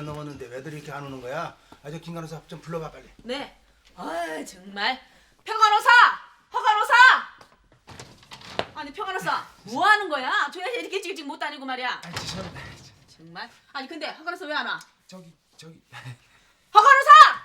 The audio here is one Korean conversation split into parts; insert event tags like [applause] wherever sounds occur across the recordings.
시간 넘었는데 왜들 이렇게 안 오는 거야? 아저 김 간호사 좀 불러봐 빨리. 네. 아 정말 평간호사, 허간호사. 아니 평간호사 뭐 하는 거야? 조야 이렇게 일찍 못 다니고 말이야. 아 죄송합니다. 정말. 아니 근데 허간호사 왜 안 와? 저기 저기. 허간호사!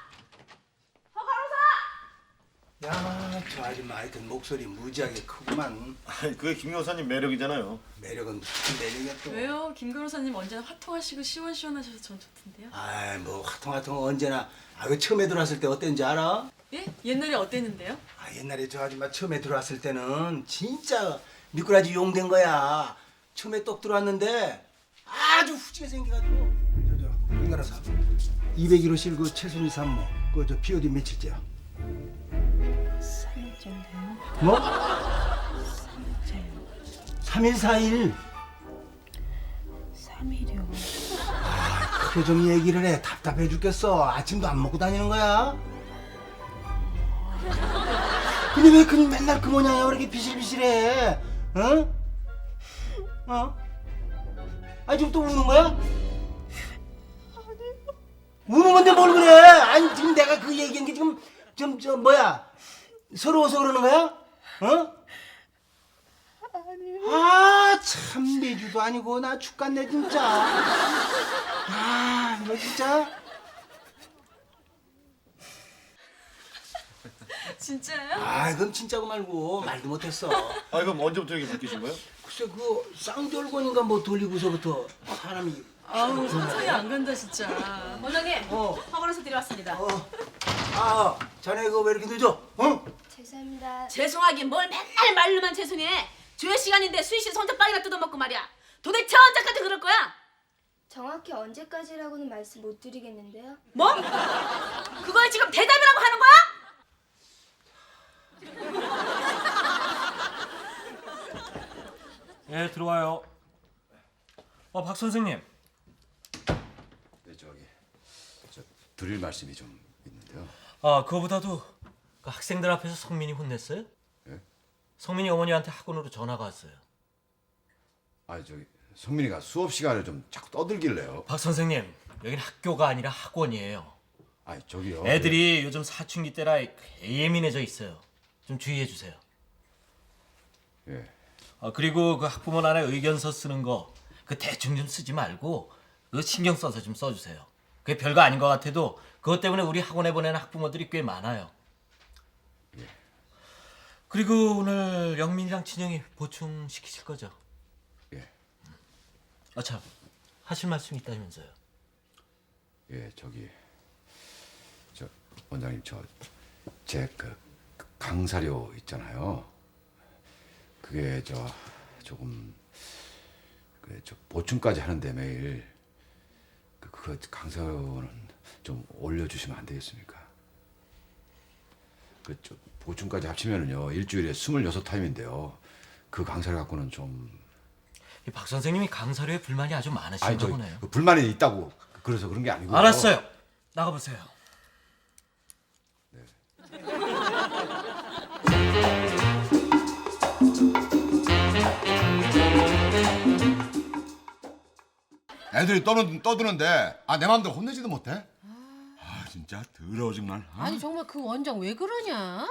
야 저 아줌마 하여튼 목소리 무지하게 크구만. 아니, 그게 김 여사님 매력이잖아요. 매력은 무슨 매력이야 또. 왜요? 김 변호사님 언제나 화통하시고 시원시원하셔서 전 좋던데요. 아뭐 화통 화통 언제나. 아 그 처음에 들어왔을 때 어땠는지 알아? 예? 옛날에 어땠는데요? 아 옛날에 저 아줌마 처음에 들어왔을 때는 진짜 미꾸라지 용된 거야. 처음에 똑 들어왔는데 아주 후지게 생겨가지고 저저 김간호사 201호실 그 최순희 산모 그저 POD 며칠째야? 3일 정도요. 뭐? 3일 4일 3일이요. 그래 좀 얘기를 해 답답해 죽겠어 아침도 안 먹고 다니는 거야 근데 왜 그 맨날 그 모양이야 왜 이렇게 비실비실해 어? 어? 아니 지금 또 우는 거야? 우는 건데 뭘 그래 아니 지금 내가 그 얘기한 게 지금 좀 저 뭐야 서러워서 그러는 거야? 어? 아, 참 매주도 아니고 나 죽겠네 진짜. 아, 너 진짜. 진짜요? 아, 이건 진짜고 말고 말도 못했어. 아, 그럼 언제부터 이렇게 바뀌신 거예요? 글쎄 그 쌍절곤인가 뭐 돌리고서부터 사람이. 아우 상상이 안 간다 진짜. 원장님, 어. 허간호사 데려왔습니다. 어, 아, 자네 그거 왜 이렇게 늦어? 어? 죄송합니다. 죄송하긴 뭘 맨날 말로만 죄송해. 조회 시간인데 수희 씨 손톱빵이나 뜯어먹고 말이야. 도대체 언제까지 그럴 거야? 정확히 언제까지라고는 말씀 못 드리겠는데요. 뭐? 그거에 지금 대답이라고 하는 거야? 예, 들어와요. 어, 박 선생님. 네, 저기 저 드릴 말씀이 좀 있는데요. 아, 그거보다도 그 학생들 앞에서 성민이 혼냈어요? 예? 성민이 어머니한테 학원으로 전화가 왔어요. 아, 저기 성민이가 수업 시간에 좀 자꾸 떠들길래요. 박 선생님, 여긴 학교가 아니라 학원이에요. 아, 저기요. 애들이 요즘 사춘기 때라 예민해져 있어요. 좀 주의해 주세요. 예. 아, 그리고 그 학부모란에 의견서 쓰는 거 그 대충 좀 쓰지 말고 그 신경 써서 좀 써주세요. 그게 별거 아닌 것 같아도 그것 때문에 우리 학원에 보내는 학부모들이 꽤 많아요. 그리고 오늘 영민이랑 진영이 보충 시키실 거죠? 예. 아 참, 하실 말씀 있다면서요? 예, 저기 저 원장님 저제그 강사료 있잖아요. 그게 저 조금 그저 보충까지 하는데 매일 그 그거 강사료는 좀 올려주시면 안 되겠습니까? 그저 보충까지 합치면은요 일주일에 스물여섯 타임인데요. 그 강사료 갖고는 좀 이박 선생님이 강사료에 불만이 아주 아니 많으신가 저 보네요. 그 불만이 있다고 그래서 그런 게 아니고 알았어요. 나가 보세요. 애들이 떠는, 떠드는데 아 내 마음대로 혼내지도 못해? 아 진짜 더러워 정말 아, 아니 정말 그 원장 왜 그러냐?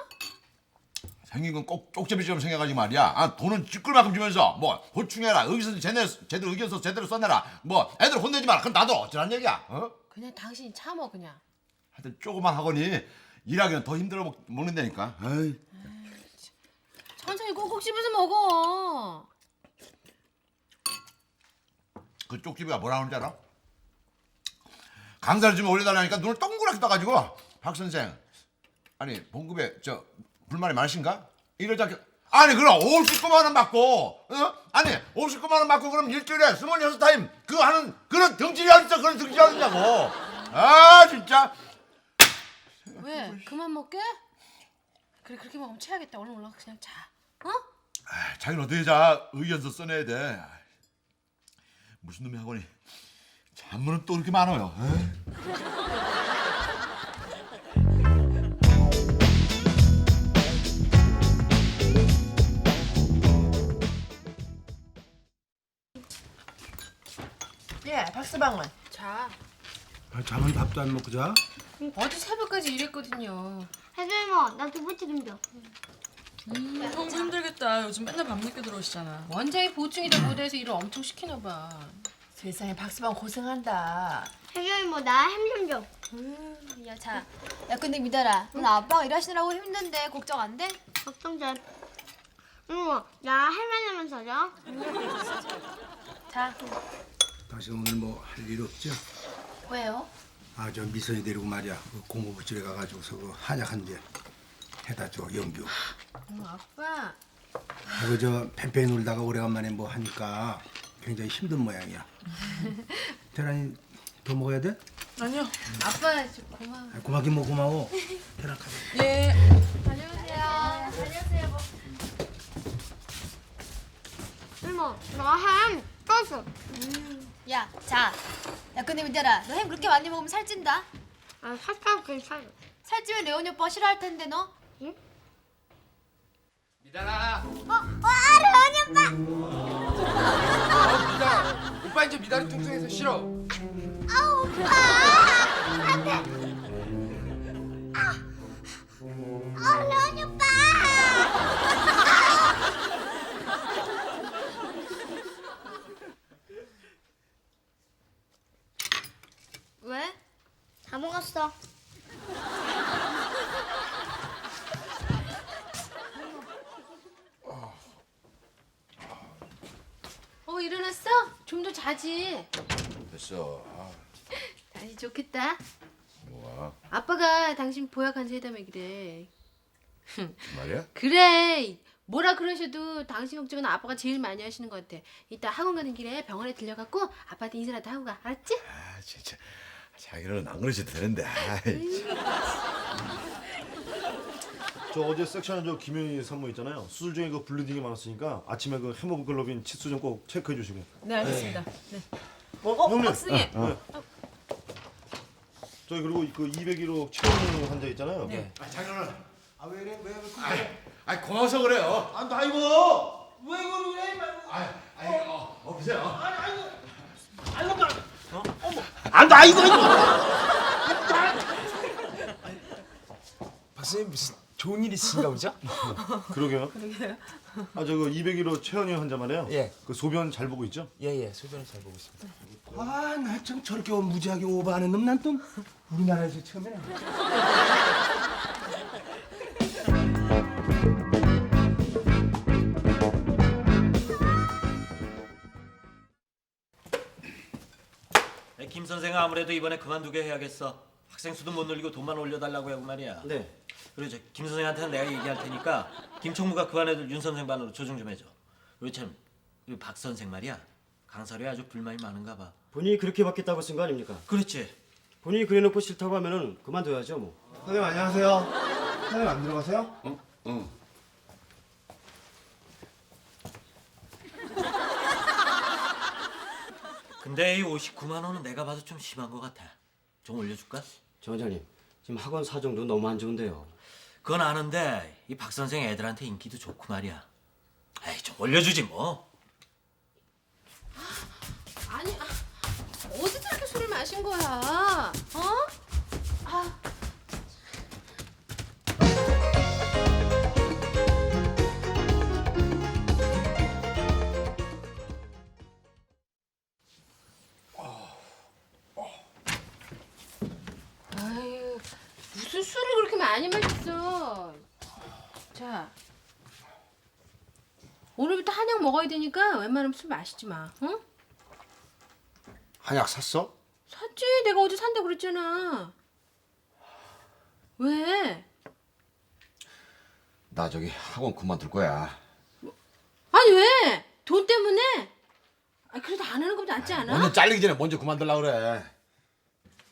생긴 건 꼭 쪽제비처럼 생겨가지고 말이야 아 돈은 찌끌만큼 주면서 뭐 보충해라 여기서 제대로, 제대로 의견서 제대로 써내라 뭐 애들 혼내지 마라 그럼 나도 어쩌란 얘기야 어? 그냥 당신이 참어 그냥. 하여튼 조그만 학원이 일하기는 더 힘들어 먹, 먹는다니까 에이. 천천히 꼭꼭 씹어서 먹어. 그 쪽집이가 뭐라 하는지 알아? 강사를 좀 올려달라니까 눈을 동그랗게 떠가지고 박 선생 아니 봉급에 저 불만이 많으신가? 이러지 않게 아니 그럼 59만 원 받고 어? 아니 59만 원 받고 그럼 일주일에 26타임 그거 하는 그런 등질이 어딨어 그런 등질이 어딨냐고 아 진짜 왜? 그만 먹게? 그래 그렇게 먹으면 체하겠다. 얼른 올라가 그냥 자. 어? 아, 자기는 어떻게 자 의견서 써내야 돼 무슨 놈의 학원이 잔문은 또 이렇게 많아요 에이. [laughs] 예, 박스방울. 자. 아, 잠은 밥도 안 먹고 자? 어제 새벽까지 일했거든요. 해결모, 나 두부 튀김줘. 음, 형부 힘들겠다. 요즘 맨날 밤늦게 들어오시잖아. 원장이 보충이다 못해서 일을 엄청 시키나 봐. 세상에 박수방 고생한다. 해결모, 나 햄 좀 줘. 야, 자. 야, 근데 미달아. 오늘 아빠가 일하시느라고 힘든데 걱정 안 돼? 걱정 잘. 이모, 나 할머니만 사줘. 자. 당신 오늘 뭐 할 일 없죠? 왜요? 아 저 미선이 데리고 말이야 그 공무부집에 가가지고서 그 한약 한 개 해다 줘 영규 어머, 아빠. 그저 팬팬 놀다가 오래간만에 뭐 하니까 굉장히 힘든 모양이야 [laughs] 대란이 더 먹어야 돼? 아니요. 아빠 좀 고마워. 아, 고맙긴 뭐 고마워 대란 가자 [laughs] 예. 이모, 나햄 떴어. 야, 자. 야, 근데 미달아. 너햄 그렇게 많이 먹으면 살찐다. 아, 살짝 괜찮아. 살찌면 레온이 오빠 싫어할 텐데 너. 미달아. 어, 어, 아르, 언니 오빠. 어, 미달아. 오빠 이제 미달이 뚱뚱해서 싫어. 아, 오빠. 안 돼. 아, 아르, 언니 오빠. 왜? 다 먹었어. 어, 일어났어? 좀 더 자지. 됐어. 아, 다시 좋겠다. 뭐야? 아빠가 당신 보약한 세담액이래. 말이야? [laughs] 그래. 뭐라 그러셔도 당신 걱정은 아빠가 제일 많이 하시는 것 같아. 이따 학원 가는 길에 병원에 들려갖고 아빠한테 인사라도 하고 가. 알았지? 아, 진짜. 자기는 안 그러셔도 되는데. 아이. 저 어제 섹션에 저 김현희 산모 있잖아요. 수술 중에 그 블리딩이 많았으니까 아침에 그 헤모글로빈 치수 좀 꼭 체크해 주시고. 네, 알겠습니다. 네. 어, 형님. 박승희. 네. 저희 그리고 그 201호 최원희 환자 있잖아요. 아, 자기는 아왜 그래 왜 그래 아, 아 고마워서 그래요. 아나 이거 왜 이래 아, 아, 어, 어, 보세요. 안나 이거 박사님 무슨 좋은 일 있으신가 보죠? [laughs] 그러게요. 아, 저그 201호 최원희 환자 말이에요. 예. 그 소변 잘 보고 있죠? 예, 예. 소변을 잘 보고 있습니다. 아 나 참 저렇게 무지하게 오버하는 놈 난 또 우리나라에서 처음이네 김 선생은 아무래도 이번에 그만두게 해야겠어. 학생 수도 못 늘리고 돈만 올려달라고 하고 말이야. 네. 그리고 저 김 선생한테는 내가 얘기할 테니까 김 총무가 그 안에도 윤 선생 반으로 조정 좀 해줘. 그리고 참박 선생 말이야. 강사료에 아주 불만이 많은가 봐. 본인이 그렇게 받겠다고 쓴 거 아닙니까? 그렇지. 본인이 그래놓고 싫다고 하면은 그만둬야죠 뭐. 선생님 안녕하세요 선생님 안 들어가세요? 응, 응. 근데 이 59만 원은 내가 봐도 좀 심한 것 같아. 좀 올려줄까? 정 원장님 지금 학원 사정도 너무 안 좋은데요. 그건 아는데 이 박 선생 애들한테 인기도 좋고 말이야. 에이 좀 올려주지 뭐. 아니, 아, 어디서 이렇게 술을 마신 거야? 먹어야 되니까 웬만하면 술 마시지 마, 응? 한약 샀어? 샀지. 내가 어제 산다 그랬잖아. 왜? 나 저기 학원 그만둘 거야. 아니 왜? 돈 때문에? 아 그래도 안 하는 것보다 낫지 않아? 먼저 잘리기 전에 먼저 그만둘라 그래.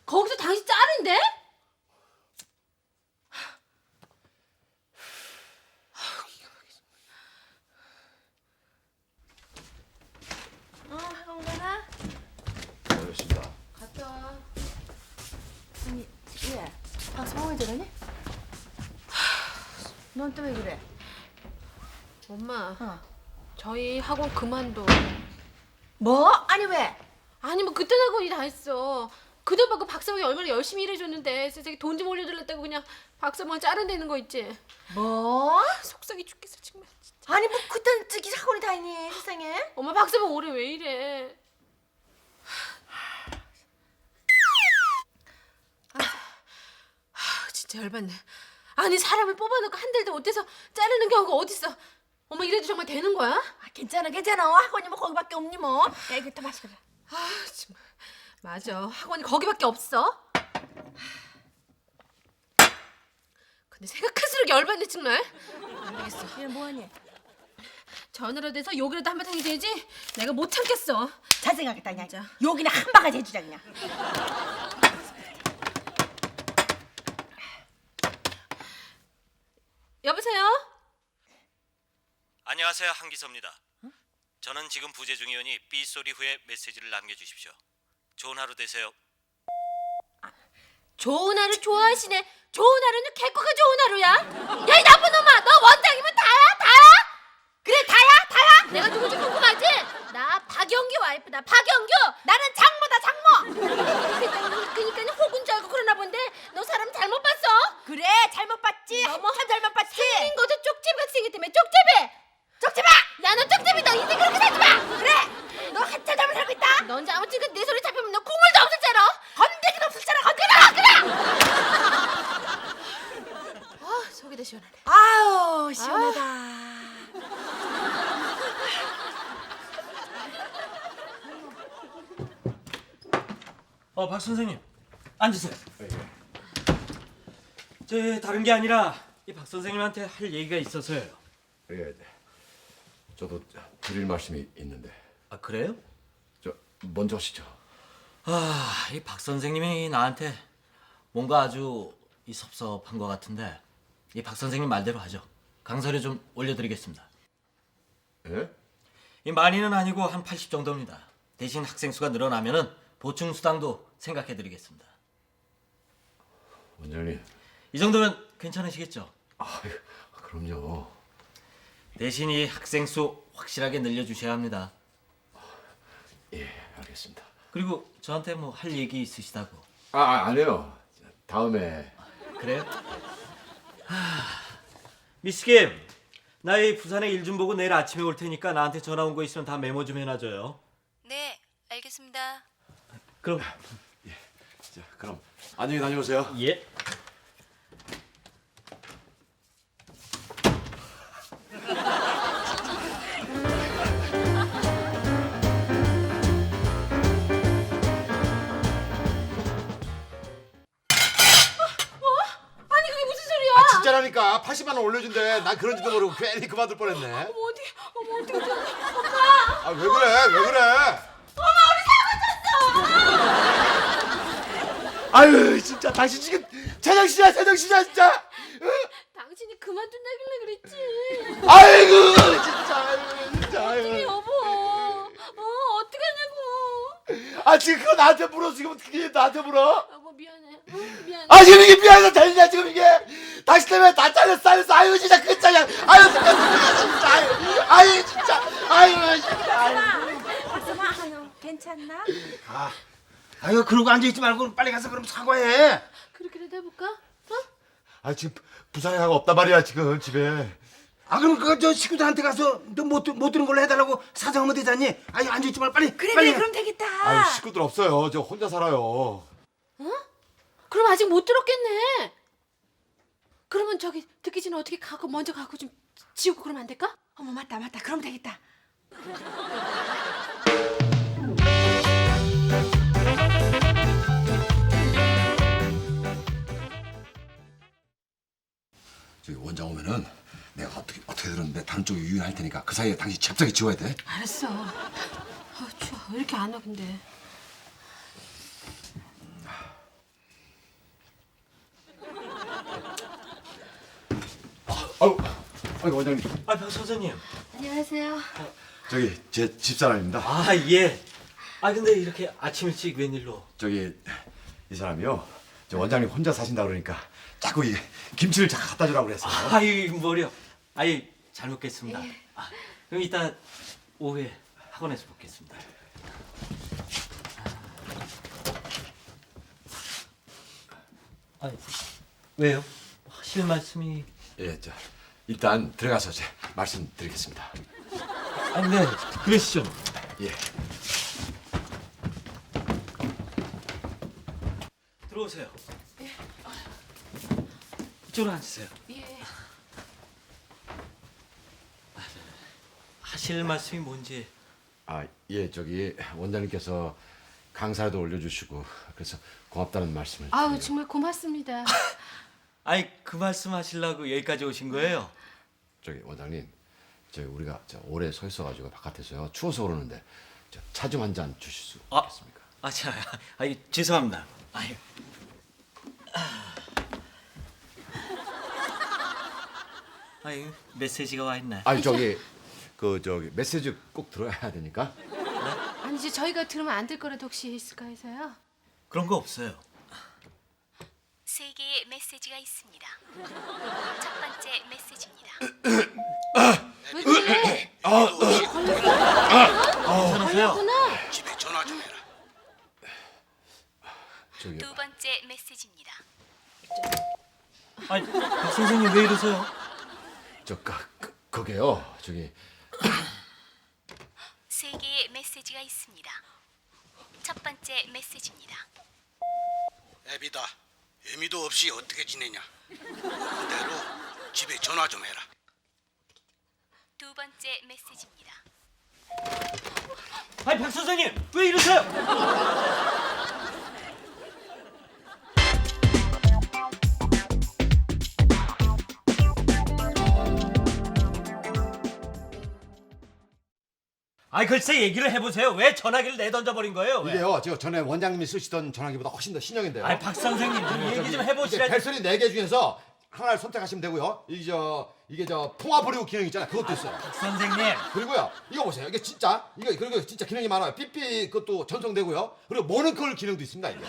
거기서 당신 자른데? 어, 학원 가나? 알겠습니다. 갔다 와. 아니, 왜? 박수방 왜 저러니? 넌 또 왜 그래? 엄마, 어. 저희 학원 그만둬. 뭐? 아니 왜? 아니 뭐 그딴 학원이 다 있어. 그돈 받고 박사방이 얼마나 열심히 일해줬는데 세상에 돈 좀 올려달랬다고 그냥 박사방 자른다는 거 있지. 뭐? 속상해 죽겠어 정말. 아니 뭐 그딴 저기 사건이 다 있니 세상에? 엄마 박사방 올해 왜 이래? 아, 진짜 열받네. 아니 사람을 뽑아놓고 한 달도 못해서 자르는 경우가 어딨어? 엄마 이래도 정말 되는 거야? 아, 괜찮아 괜찮아 학원이 뭐 거기밖에 없니 뭐? 야 이거 더 마시자. 아 정말 맞아 학원이 거기밖에 없어. 근데 생각할수록 열받네 정말. 안 되겠어. 얘 뭐하니? 전화로 돼서 욕이라도 한번 하게 되지. 내가 못 참겠어. 잘 생각했다 그냥. 여기는 한 바가지 해주자 그냥. 여보세요? 안녕하세요 한기섭입니다. 저는 지금 부재 중이오니 삐 소리 후에 메시지를 남겨주십시오. 좋은 하루 되세요. 좋은 하루 좋아하시네. 좋은 하루는 개코가 좋은 하루야. 야 이 나쁜 놈아, 너 원장이면 다야, 다야? 그래 다야, 다야? 내가 누군지 궁금하지? 나 박영규 와이프다. 박영규. 나는 장모다, 장모. 그러니까 혹은 줄 알고 그러나 본데 너 사람 잘못 봤어. 그래 잘못 봤지. 너무 한참 잘못 봤지. 생긴 것도 쪽집이 같이 생겼다며 쪽집이. 쪽집아! 야너 쪽집이 너 인생 그렇게 살지 마. 그래 너 한참 잘못 살고 있다. 넌 아무튼 내 소리 잡히면 너 국물도 없었잖아. 건데기도 없었잖아. 건데기라 그래. 아 속이 다 시원하네. 아우 시원하다. 어, 박 선생님. 앉으세요. 저 다른 게 아니라 이 박 선생님한테 할 얘기가 있어서요. 예, 저도 드릴 말씀이 있는데 아, 그래요? 저 먼저 하시죠. 아, 이 박 선생님이 나한테 뭔가 아주 이 섭섭한 것 같은데 이 박 선생님 말대로 하죠. 강사료 좀 올려드리겠습니다. 예? 이 많이는 아니고 한 80 정도입니다. 대신 학생 수가 늘어나면은 보충 수당도 생각해드리겠습니다. 원장님, 이 정도면 괜찮으시겠죠? 아, 그럼요. 대신 이 학생 수 확실하게 늘려주셔야 합니다. 예, 알겠습니다. 그리고 저한테 뭐 할 얘기 있으시다고. 아, 아 아니요. 다음에 그래요? 하... 미스 김, 나 이 부산에 일 좀 보고 내일 아침에 올 테니까 나한테 전화 온 거 있으면 다 메모 좀 해놔줘요. 네 알겠습니다. 그럼 자, 그럼 안녕히 다녀오세요. 예. 진짜라니까 80만 원 올려준대. 난 그런지도 모르고 괜히 그만둘 뻔했네. 어머 어디 어머 어떻게 엄마 아왜 그래? 왜 그래? 아유 진짜 당신 지금 제정신이야 제정신이야 진짜. 당신이 그만둔다길래 그랬지. 아이고 진짜 아이고 진짜 아이고. 여보, 어 어떡하냐고. 아 지금 그거 나한테 물어 지금 그게 나한테 물어? 여보 미안해. 어, 미안해. 아 지금 이게 미안해서 되냐 지금 이게 당신 때문에 다 잘렸어 잘렸어 아유 진짜 끝장이야 아유 진짜 진짜 아유 아유 진짜 아유 진짜 아유. 박수마 괜찮나? 아, 아유 그러고 앉아 있지 말고 빨리 가서 그럼 사과해. 그렇게라도 해볼까? 어? 아 지금 부산에 가고 없단 말이야 지금 집에 아 그럼 그저 식구들한테 가서 너못 못 들은 걸로 해달라고 사정하면 되잖니. 아유 앉아 있지 말고 빨리. 그래 빨리. 그래 그럼 되겠다. 아유 식구들 없어요 저 혼자 살아요 그럼 아직 못 들었겠네. 그러면 저기 듣기 전에 어떻게 가고 먼저 가고 좀 지우고 그러면 안 될까? 어머 맞다 맞다 그럼 되겠다. 저기 원장 오면은 내가 어떻게 어떻게 들었는데 다른 쪽에 유인할 테니까 그 사이에 당신 잽싸게 지워야 돼. 알았어. 아 추워. 왜 이렇게 안 와 근데? 아유, 아유 원장님. 아, 박 선생님. 안녕하세요. 저기 제 집사람입니다 아, 예. 아, 근데 이렇게 아침 일찍 웬일로? 저기 이 사람이요 저 원장님 혼자 사신다 그러니까 자꾸 이 김치를 자꾸 갖다 주라고 그랬어요 아이, 머리요. 아이, 잘 먹겠습니다. 아, 그럼 이따 오후에 학원에서 뵙겠습니다. 아니, 왜요? 하실 말씀이 예, 저 일단 들어가서 제 말씀드리겠습니다. 아니 네 그러시죠. 예. 들어오세요. 이쪽으로 앉으세요. 예. 하실 말씀이 뭔지 아, 예, 저기 원장님께서 강사도 올려주시고 그래서 고맙다는 말씀을. 아우 드려요. 정말 고맙습니다. 아니 그 말씀 하시려고 여기까지 오신 거예요? 저기 원장님, 저희 우리가 저 오래 서 있어가지고 바깥에서요 추워서 그러는데 차 좀 한 잔 주실 수 아. 있겠습니까? 아, 자, 아 이 죄송합니다. 아유. 아유 메시지가 와 있네. 아니 저기 그 저기 메시지 꼭 들어야 되니까. 아니 이제 저희가 들으면 안 될 거라도 혹시 있을까 해서요. 그런 거 없어요. 세 개의 메시지가 있습니다. 첫 번째 메시지입니다. 왜? 괜찮으세요? 집에 전화 좀 해라. 저기 두 번째 메시지입니다. 아니 박 선생님 왜 이러세요? 저 그, 그, 그게요 저기 세 개의 메시지가 있습니다. 첫 번째 메시지입니다. 애비다. 애미도 없이 어떻게 지내냐? 그대로 집에 전화 좀 해라. 두 번째 메시지입니다. 아니 박 선생님 왜 이러세요? 아니 글쎄 얘기를 해보세요. 왜 전화기를 내던져 버린 거예요? 왜? 이게요, 저 전에 원장님이 쓰시던 전화기보다 훨씬 더 신형인데요. 아니 박 선생님 좀 얘기 좀 이게 해보시라지. 벨소리 네개 중에서 하나를 선택하시면 되고요. 이저 이게 저 통화 버리고 기능 있잖아요. 그것도 있어요. 박 선생님 그리고요, 이거 보세요. 이게 진짜 이거 그리고 진짜 기능이 많아요. 삐삐 그것도 전송되고요. 그리고 모닝콜 기능도 있습니다. 이게.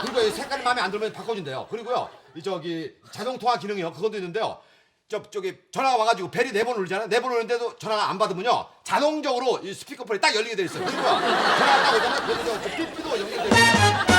그리고 이 색깔이 마음에 안 들면 바꿔준대요. 그리고요, 이 저기 자동 통화 기능이요. 그것도 있는데요. 저 저기 전화가 와가지고 벨이 네 번 울잖아요. 네번 울는데도 전화가 안 받으면요, 자동적으로 이 스피커폰이 딱 열리게 돼 있어요. 그리고 전화가 딱 오잖아요. 그래서 저 삐삐도 연결돼 있어요.